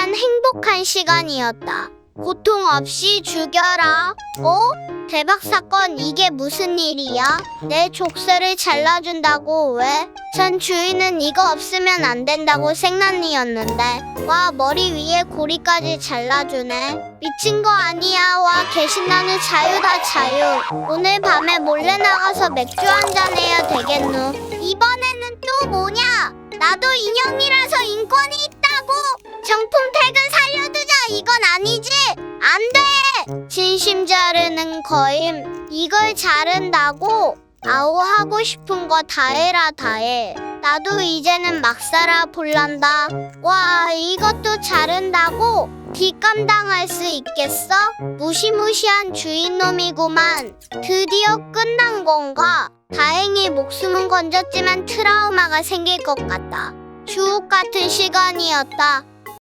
하지만 행복한 시간이었다. 고통 없이 죽여라. 어? 대박 사건 이게 무슨 일이야? 내 족쇄를 잘라준다고 왜? 전 주인은 이거 없으면 안 된다고 생난리였는데 와 머리 위에 고리까지 잘라주네 미친 거 아니야 와 개신나는 자유다 자유 오늘 밤에 몰래 나가서 맥주 한잔 해야 되겠누 이번에는 또 뭐냐 나도 인형이라서 이건 아니지. 안 돼. 진심 자르는 거임. 이걸 자른다고 아우 하고 싶은 거 다 해라 다 해. 나도 이제는 막 살아 볼란다. 와 이것도 자른다고 뒷감당할 수 있겠어? 무시무시한 주인놈이구만. 드디어 끝난 건가? 다행히 목숨은 건졌지만 트라우마가 생길 것 같다. 주옥 같은 시간이었다